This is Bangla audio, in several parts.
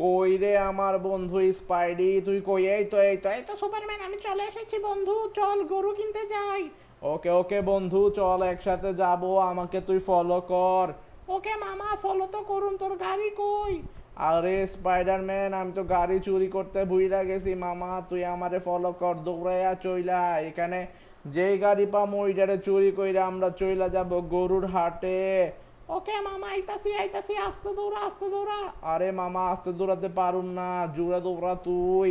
কই রে আমার বন্ধু স্পাইডি? তুই কই? এই তো এই তো এই তো সুপারম্যান, আমি চলে এসেছি বন্ধু। চল, গরু কিনতে যাই। ওকে ওকে বন্ধু, চল, একসাথে যাব, আমাকে তুই ফলো কর। ওকে মামা ফলো তো করুন, তোর গাড়ি কই? আরে স্পাইডারম্যান, আমি তো গাড়ি চুরি করতে ভুইরা গেছি, মামা, তুই আমারে ফলো কর, দৌড়াইয়া চইলা এখানে যেই গাড়ি পাম, ওইটারে চুরি কইরা আমরা চইলা যাব গরুর হাটে। ওকে মামা, আইতাছি আইতাছি, আস্তে দৌড়া আস্তে দৌড়া। আরে মামা, আস্তে দৌড়াতে পারুম না, জুড়ে দৌড়া তুই।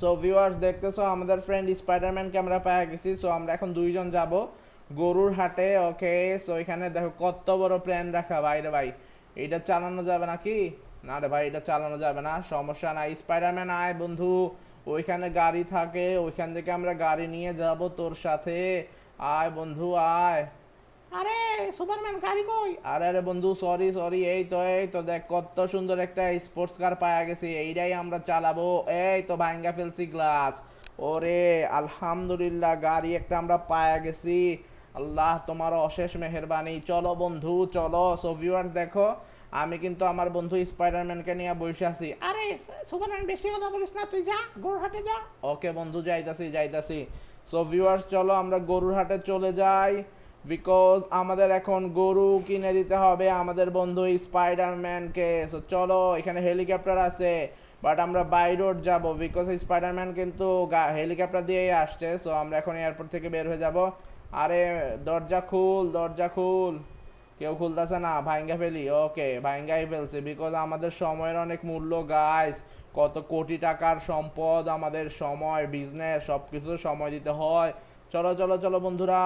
সো ভিউয়ার্স দেখতেছো, আমাদের ফ্রেন্ড স্পাইডারম্যানকে আমরা পেয়ে গেছি সো আমরা এখন দুইজন যাব গরুর হাটে ওকে সো এখানে দেখো, কত বড় প্ল্যান রাখা, ভাই রে ভাই। এটা চালানো যাবে নাকি? না রে ভাই, এটা চালানো যাবে না, সমস্যা নাই। স্পাইডারম্যান আয় বন্ধু। ওইখানে গাড়ি থাকে, ওইখান থেকে আমরা গাড়ি নিয়ে যাব তোর সাথে। আয় বন্ধু, আয়। আরে সুপারম্যান গাড়ি কই? আরে আরে বন্ধু সরি সরি এই তো এই তো দেখ কত সুন্দর একটা স্পোর্টস কার পাওয়া গেছে এইটাই আমরা চালাবো। এই তো ভাঙ্গা ফেলছি গ্লাস ওরে আলহামদুলিল্লাহ গাড়ি একটা আমরা পায়া গেছি। আল্লাহ তোমার অশেষ মেহেরবানি। চলো বন্ধু চলো। সো ভিউয়ার্স দেখো আমি কিন্তু আমার বন্ধু স্পাইডারম্যানকে নিয়ে বসে আছি। আরে সুপারম্যান বেশি কথা বলিস না তুই যা গরু হাটে যা। ওকে বন্ধু যাইতাছি যাইতাছি। সো ভিউয়ার্স চলো আমরা গরুর হাটে চলে যাই। বিকজ আমাদের এখন গরু কিনে দিতে হবে আমাদের বন্ধু স্পাইডারম্যানকে সো চলো, এখানে হেলিকপ্টার আছে বাট আমরা বাই রোড যাব বিকজ স্পাইডারম্যান কিন্তু হেলিকপ্টার দিয়েই আসছে। সো আমরা এখন এয়ারপোর্ট থেকে বের হয়ে যাব। আরে, দরজা খুল দরজা খুল। কেউ খুলতেছে না ভাইঙ্গা ফেলি। ওকে ভাঙ্গাই ফেলছে বিকজ আমাদের সময়ের অনেক মূল্য গাইস কত কোটি টাকার সম্পদ আমাদের সময় বিজনেস সব কিছু সময় দিতে হয়। চলো চলো চলো, বন্ধুরা।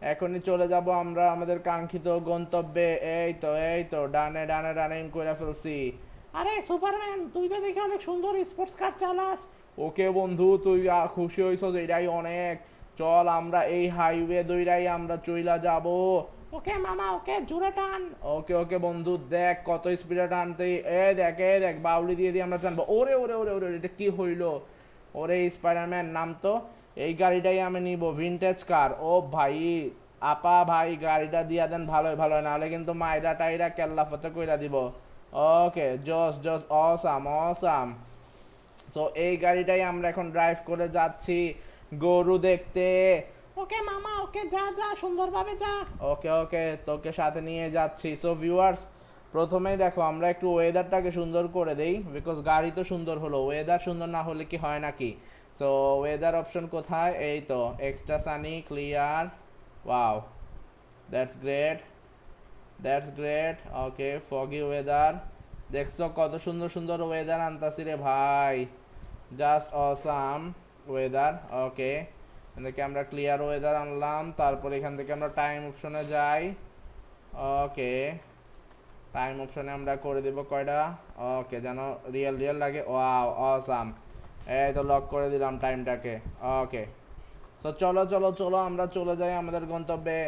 এখনই চলে যাব আমরা আমাদের কাঙ্ক্ষিত গন্তব্যে। এই তো এই তো, ডানে ডানে ডানে করে ফেলছি। আরে, সুপারম্যান, তুই তো দেখি অনেক সুন্দর স্পোর্টস কার চালাস। ওকে বন্ধু, তুই খুশি হইছস, এটাই অনেক। চল আমরা এই হাইওয়ে দইরাই আমরা চইলা যাব। ওকে মামা, ওকে জোরে টান। ওকে ওকে বন্ধু, দেখ কত স্পিডে টানতে। এ, দেখ এ, দেখ, বাউলি দিয়ে দিয়ে আমরা টানবো। ওরে ওরে ওরে ওরে এটা কি হইল? ওরে স্পাইডারম্যান নাম তো? এই গাড়িটাই আমি নিব ভিনটেজ কার ও ভাই আপা ভাই গাড়িটা দিয়া দেন ভালোই ভালো নাহলে কিন্তু মাইরা টাইরা কেল্লা ফতে কইরা দিব। ওকে জস জস অসাম অসাম সো এই গাড়িটাই আমরা এখন ড্রাইভ করে যাচ্ছি গরু দেখতে। ওকে মামা ওকে যা যা সুন্দরভাবে যা। ওকে ওকে তোকে সাথে নিয়ে যাচ্ছি। সো ভিউয়ার্স প্রথমেই দেখো, আমরা একটু ওয়েদারটাকে সুন্দর করে দেই বিকজ গাড়ি তো সুন্দর হলো। ওয়েদার সুন্দর না হলে কি হয় নাকি? সো ওয়েদার অপশন কোথায়? এই তো extra sunny clear wow that's great that's great okay foggy weather দেখছ কত সুন্দর সুন্দর ওয়েদার আনতাছি রে ভাই জাস্ট অসাম ওয়েদার ওকে এখান থেকে আমরা ক্লিয়ার ওয়েদার আনলাম, তারপর এখান থেকে আমরা টাইম অপশনে যাই ওকে টাইম অপশনে আমরা করে দেব কয়টা? ওকে যেন রিয়েল রিয়েল লাগে। ওয়াও অসাম এই তো লক করে দিলাম টাইমটাকে ওকে তো চলো চলো চলো, আমরা চলে যাই আমাদের গন্তব্যে।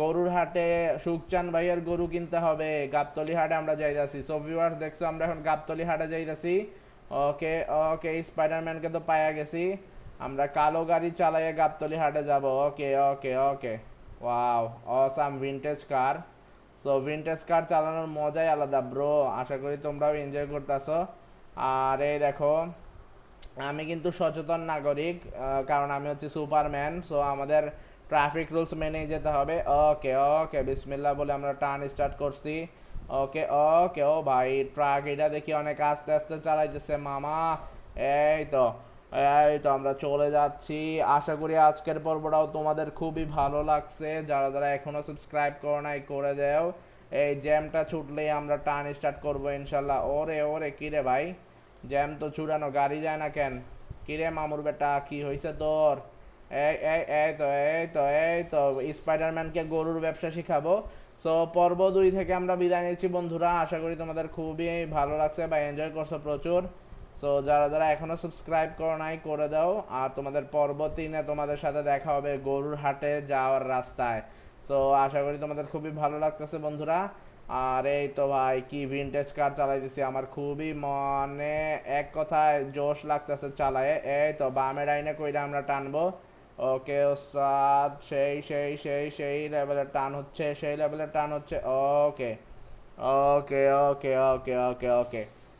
গরুর হাটে সুখচান ভাইয়ের গরু কিনতে হবে। গাবতলি হাটে আমরা যাইতাছি। সো ভিউয়ার্স দেখছ, আমরা এখন গাবতলি হাটে যাইতাছি। ওকে ওকে স্পাইডারম্যানকে তো পায়া গেছি। আমরা কালো গাড়ি চালাইয়ে গাবতলি হাটে যাব। Okay okay okay wow awesome vintage car so vintage car চালানোর মজাই আলাদা ব্রো আশা করি তোমরাও এনজয় করতেছো। আর এই দেখো, আমি কিন্তু সচেতন নাগরিক কারণ আমি হচ্ছে সুপারম্যান সো আমাদের ট্রাফিক রুলস মেনেই যেতে হবে। ওকে ওকে বিসমিল্লা বলে আমরা টার্ন স্টার্ট করছি। ওকে ওকে ও ভাই ট্রাক এটা দেখি অনেক আস্তে আস্তে চালাইতেছে, মামা। এই তো এই তো আমরা চলে যাচ্ছি। আশা করি আজকের পর্বটাও তোমাদের খুবই ভালো লাগছে। যারা যারা এখনও সাবস্ক্রাইব করো নাই, করে দেও। এই জ্যামটা ছুটলেই আমরা টার্ন স্টার্ট করব ইনশাল্লাহ। ওরে ওরে কিরে ভাই? জ্যাম তো চুরানো গাড়ি যায় না কেন? কিরে মামুর বেটা, কি হয়েছে তোর? এই এই এই তো এই তো এই তো স্পাইডারম্যানকে গরুর ব্যবসা শিখাবো। সো পর্ব দুই থেকে আমরা বিদায় নিচ্ছি বন্ধুরা। আশা করি তোমাদের খুবই ভালো লাগছে বা এনজয় করছ প্রচুর। সো যারা যারা এখনও সাবস্ক্রাইব করো নাই, করে দাও। আর তোমাদের পর্ব তিনে তোমাদের সাথে দেখা হবে গরুর হাটে যাওয়ার রাস্তায়। সো আশা করি তোমাদের খুবই ভালো লাগতেছে বন্ধুরা। আর এই তো ভাই, কি ভিনটেজ কার চালাইতেছি আমার খুবই মনে এক কথায় জোশ লাগতেছে চালায়ে। এই তো বামের আইনে কইরা আমরা টানবো। ওকে, ওস্তাদ, সেই সেই সেই সেই লেভেলের টান হচ্ছে, সেই লেভেলের টান হচ্ছে। ওকে ওকে ওকে ওকে ওকে ওকে।